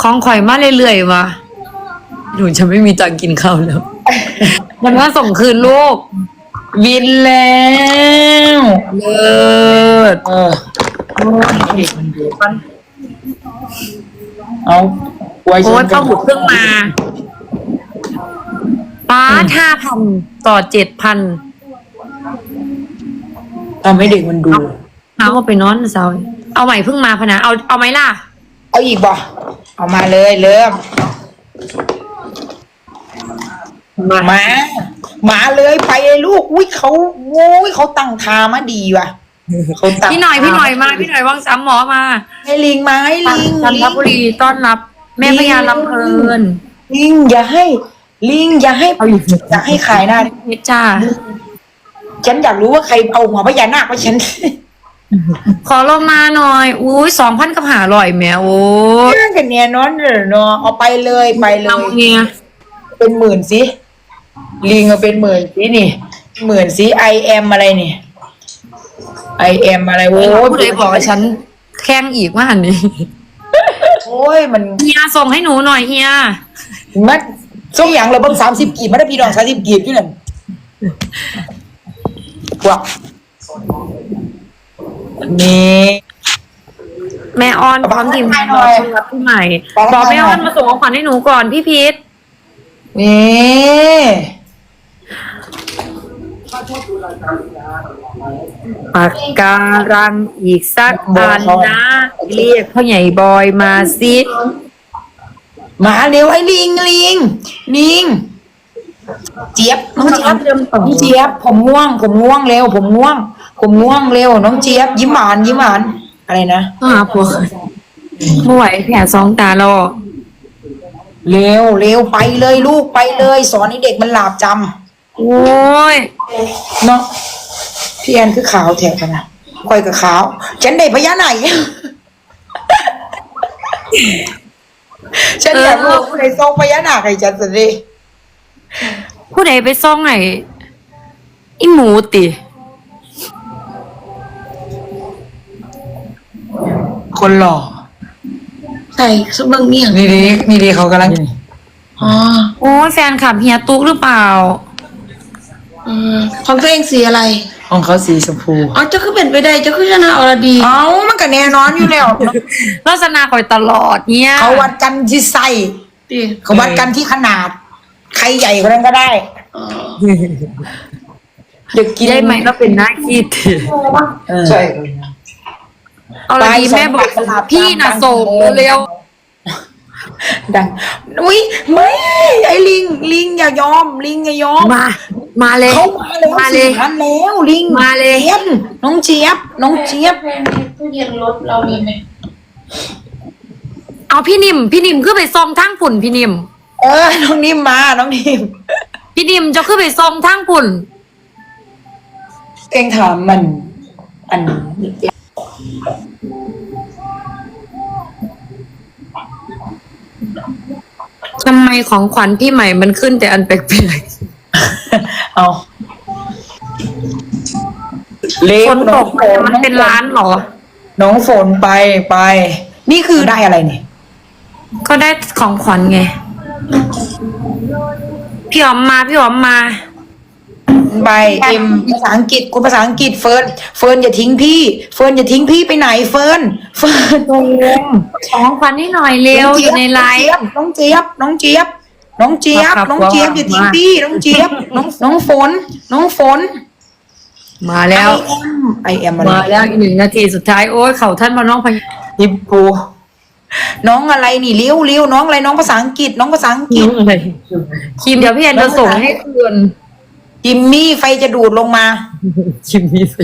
ของข่อยมาเรื่อยๆวะหนูจะไม่มีตังค์กินข้าวแล้ว มันว่าส่งคืนลูก วินแล้วเลิศเออเด็กมันดูมันเอาไว้โอ้ยเข้าหุดเพิ่งมาป้าห้าพันต่อเจ็ดพันทำให้เด็กมันดู เอาว่าไปนอนเซา เอาใหม่เพิ่งมาพะนะ เอาเอาไหมล่ะ เอาอีกบ่เอามาเลยเริ่ม มามาเลยไปเลยลูก อุ้ยเขาโอ้ยเขาตั้งทามาดีว่ะเขาตั้งพี่หน่อยพี่หน่อยมาพี่หน่อยว่างซ้ำหมอมาให้ลิงมาให้ลิงจันลิทงบุรีต้อนรับ แม่พญาลำเพลิน ลิงอย่าให้ ลิงอย่าให้เอาอยู่อย่าให้ขายหน้าเพชรจ้าฉันอยากรู้ว่าใครเอาหัวพญานาคมาฉัน ขอลงมาหน่อย อุ้ยสองพันกับหาร่อยแหม่โอ้ยเรื่องกันเนี่ยนอนเนอะเนาะเอาไปเลยไปเลเอายเนี่ยเป็นหมื่นสิลิงเอาเป็นหมื่นสินี่หมื่นสิไอแอมอะไรนี่ไอแอมอะไรโอ้ยผู้ใดบอกให้ฉันแข่งอีกว่าหันนี้โอ้ยมันเฮียส่งให้หนูหน่อยเฮียมันส่งอย่างเราเบิ่งสามสิบกีบมาได้พี่น้องสามสิบกีบอยู่นั่นว้าว นี่แม่ออนพร้อมทีมงานรอต้อนรับพี่ใหม่ บอกแม่ออนมาส่งของขวัญให้หนูก่อนพี่พีทนี่ปากการังอีกสักอันนะ เรียกพ่อใหญ่บอยมาสิมาเร็วไอ้ลิงลิงลิงเจี๊ยบน้องเจี๊ยบน้องเจี๊ยบผมง่วง ผมง่วงเร็วผมง่วง ผมง่วงเร็ว น้องเจี๊ยบ ยิ้มหวานยิ้มหวานอะไรนะต้องหาผัวไม่ไหวแผลสองตาเราออกเร็วเร็วไปเลยลูกไปเลย สอนให้เด็กมันหลาบจโอ้ยำเนาะพี่แอนคือขาวแถกันนะคอยกับขาว ฉันได้พญาไหนฉันอยากรู้ว่าผู้ใดทรงพญานาคให้ฉันสิผู้ใดไปซ่องไหนอีหมูติ คนหล่อ ใส่ซุปเบิ้งเมี่ยงนี่ดีนี่ดีเขากำลังอ๋อโอ้ยแฟนคลับเฮียตุ๊กหรือเปล่า อืมของตัวเองสีอะไร ของเขาสีชมพู อ๋อเจ้าคือเป็นไปได้เจ้าคือชนะอรดี เอามันก็แน่นอนอยู่แล้วลักษณะคอยตลอดเนี่ยเขาวัดกันที่ไส้ดิเขาวัดกันที่ขนาด ใครใหญ่คนนั้นก็ได้อ๋อเด็กกินได้ไหมก็เป็นหน้าคิดใช่ เอาละดีแม่บอกพี่น่ะส่งเร็วดังอุ้ยไม่ไอ้ลิงลิงอย่ายอม ลิงอย่ายอมมา มาเลยเขามาแล้วมาเลสี่ยพันแล้วลิงมาเลยจี๊บน้องเจี๊ยบน้องเจี๊ยบตู้เย็นรถเรามีไหมเอาพี่นิมพี่นิมขึ้นไปซองทั้งปุ่นพี่นิมเออน้องนิ่มมาน้องนิ่มพี่นิมจะขึ้นไปซองทั้งปุ่นเองถามมัน อัน ทำไมของขวัญพี่ใหม่มันขึ้นแต่อันแปลกเอาเล็ๆกฝนตกองฝมันเป็นร้านเหรอ น้องฝนไปไป นี่คือได้อะไรเนี่ย ก็ได้ของขวัญไง พี่อ๋อมมา พี่อ๋อมมา ใบเอ็มภาษาอังกฤษคุณภาษาอังกฤษเฟิร์นเฟิร์นอย่าทิ้งพี่ เฟิร์นอย่าทิ้งพี่ไปไหนเฟิร์นเฟิร์นของขวัญให้หน่อยเร็วอยู่ในไลฟ์น้องเจี๊ยบน้องเจี๊ยบน้องเจี๊ยบครับน้องเจี๊ยบครับอย่าทิ้งมาพี่น้องเจี๊ยบน้องน้องฝนน้องฝน มาแล้วไอเอ็มอะไรมาแล้วอีกหนึ่งนาทีสุดท้ายโอ้ยเขาท่านมาน้องพยฮิปโปน้องอะไรนี่เลี้ยวเลี้ยวน้องอะไรน้องภาษาอังกฤษน้องภาษาอังกฤษอะไรคิมเดี๋ยวพี่แอนจะส่งให้คืน จิมมี่ไฟจะดูดลงมาคิมมี่ไฟ